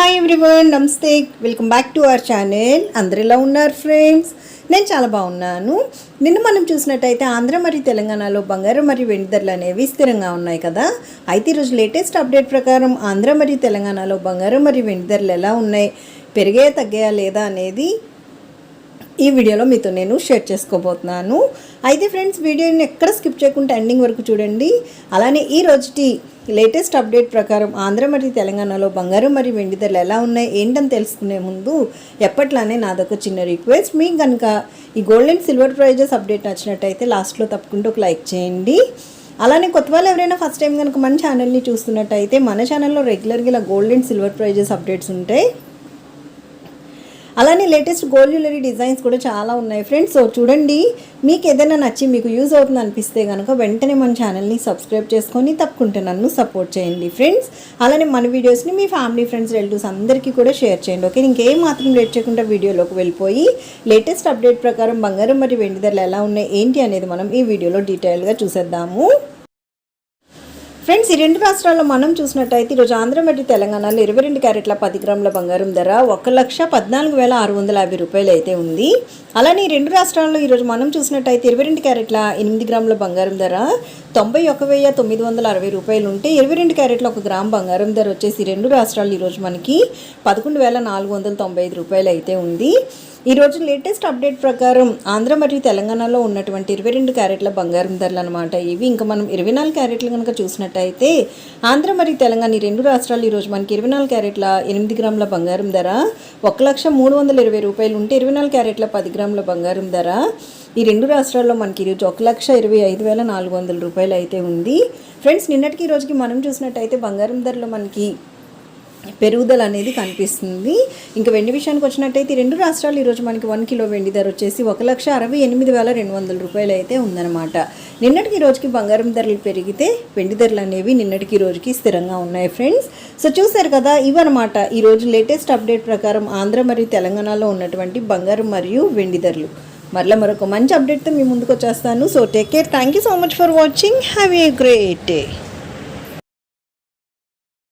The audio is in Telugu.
హాయ్ ఎవ్రీవన్ నమస్తే. Welcome back to our channel అందరు ఎలా ఉన్నారు ఫ్రెండ్స్ నేను చాలా బాగున్నాను. నిన్న మనం చూసినట్టయితే ఆంధ్ర మరియు తెలంగాణలో బంగారం మరియు వెండి ధరలు అనేవి స్థిరంగా ఉన్నాయి కదా? అయితే ఈరోజు లేటెస్ట్ అప్డేట్ ప్రకారం ఆంధ్ర మరియు తెలంగాణలో బంగారం మరియు వెండి ధరలు ఎలా ఉన్నాయి? పెరిగాయా తగ్గాయా లేదా అనేది ఈ వీడియోలో మీతో నేను షేర్ చేసుకోబోతున్నాను. అయితే ఫ్రెండ్స్ వీడియోని ఎక్కడ స్కిప్ చేయకుండా ఎండింగ్ వరకు చూడండి. అలానే ఈ రోజుటి లేటెస్ట్ అప్డేట్ ప్రకారం ఆంధ్ర మరియు తెలంగాణలో బంగారం మరియు వెండి ధరలు ఎలా ఉన్నాయి ఏంటని తెలుసుకునే ముందు ఎప్పట్లానే నాదొక చిన్న రిక్వెస్ట్. మీకు కనుక ఈ gold and silver prizes update నచ్చినట్టయితే లాస్ట్లో తప్పకుండా ఒక లైక్ చేయండి. అలానే కొత్త వాళ్ళు ఎవరైనా ఫస్ట్ టైం కనుక మన ఛానల్ని చూస్తున్నట్టయితే మన ఛానల్లో రెగ్యులర్గా ఇలా gold and silver prizes updates ఉంటాయి. అలానే లేటెస్ట్ గోల్డ్ జ్యువెలరీ డిజైన్స్ కూడా చాలా ఉన్నాయి ఫ్రెండ్స్ సో చూడండి మీకు ఏదైనా నచ్చి మీకు యూజ్ అవుతుంది అనిపిస్తే కనుక వెంటనే మన ఛానల్ని సబ్స్క్రైబ్ చేసుకొని తప్పకుండా నన్ను సపోర్ట్ చేయండి ఫ్రెండ్స్ అలానే మన వీడియోస్ని మీ ఫ్యామిలీ ఫ్రెండ్స్ రిలేటివ్స్ అందరికీ కూడా షేర్ చేయండి ఓకే ఇంకేం మాత్రం లేట్ చేయకుండా వీడియోలోకి వెళ్ళిపోయి లేటెస్ట్ అప్డేట్ ప్రకారం బంగారం మరియు వెండి ధరలు ఎలా ఉన్నాయి ఏంటి అనేది మనం ఈ వీడియోలో డీటెయిల్గా చూసేద్దాము. ఫ్రెండ్స్ ఈ రెండు రాష్ట్రాల్లో మనం చూసినట్టయితే ఈరోజు ఆంధ్ర మరియు తెలంగాణలో ఇరవై రెండు క్యారెట్ల పది గ్రాముల బంగారం ధర ఒక లక్ష పద్నాలుగు వేల ఆరు వందల యాభై రూపాయలు అయితే ఉంది. అలానే ఈ రెండు రాష్ట్రాల్లో ఈరోజు మనం చూసినట్టయితే ఇరవై రెండు క్యారెట్ల ఎనిమిది గ్రాముల బంగారం ధర తొంభై ఒక వెయ్యి తొమ్మిది వందల అరవై రూపాయలు ఉంటే ఇరవై రెండు క్యారెట్ల ఒక గ్రామ్ బంగారం ధర వచ్చేసి రెండు రాష్ట్రాలు ఈరోజు మనకి పదకొండు వేల నాలుగు వందల తొంభై ఐదు రూపాయలు అయితే ఉంది. ఈరోజు లేటెస్ట్ అప్డేట్ ప్రకారం ఆంధ్ర మరియు తెలంగాణలో ఉన్నటువంటి ఇరవై రెండు క్యారెట్ల బంగారం ధరలు అనమాట ఇవి ఇంకా మనం ఇరవై నాలుగు క్యారెట్లు కనుక చూసినట్టయితే ఆంధ్ర మరియు తెలంగాణ ఈ రెండు రాష్ట్రాలు ఈరోజు మనకి ఇరవై నాలుగు క్యారెట్ల ఎనిమిది గ్రాముల బంగారం ధర ఒక లక్ష మూడు వందల ఇరవై రూపాయలు ఉంటే ఇరవై నాలుగు క్యారెట్ల పది గ్రాముల బంగారం ధర. ఈ రెండు రాష్ట్రాల్లో మనకి ఈరోజు ఒక లక్ష ఇరవై ఐదు వేల నాలుగు వందల రూపాయలు అయితే ఉంది. ఫ్రెండ్స్ నిన్నటికి ఈ రోజుకి మనం చూసినట్టయితే బంగారం ధరలు మనకి పెరుగుదల అనేది కనిపిస్తుంది. ఇంకా వెండి విషయానికి వచ్చినట్టయితే రెండు రాష్ట్రాలు ఈరోజు మనకి వన్ కిలో వెండి ధర వచ్చేసి ఒక లక్ష అరవై ఎనిమిది వేల రెండు వందల రూపాయలు అయితే ఉందన్నమాట. నిన్నటికి ఈ రోజుకి బంగారం ధరలు పెరిగితే వెండి ధరలు అనేవి నిన్నటికి ఈ రోజుకి స్థిరంగా ఉన్నాయి ఫ్రెండ్స్. సో చూసారు కదా ఇవన్నమాట ఈరోజు లేటెస్ట్ అప్డేట్ ప్రకారం ఆంధ్ర మరియు తెలంగాణలో ఉన్నటువంటి బంగారం మరియు వెండి ధరలు. మరలా మరొక మంచి అప్డేట్తో మీ ముందుకు వచ్చేస్తాను. So take care. Thank you so much for watching. Have a great day.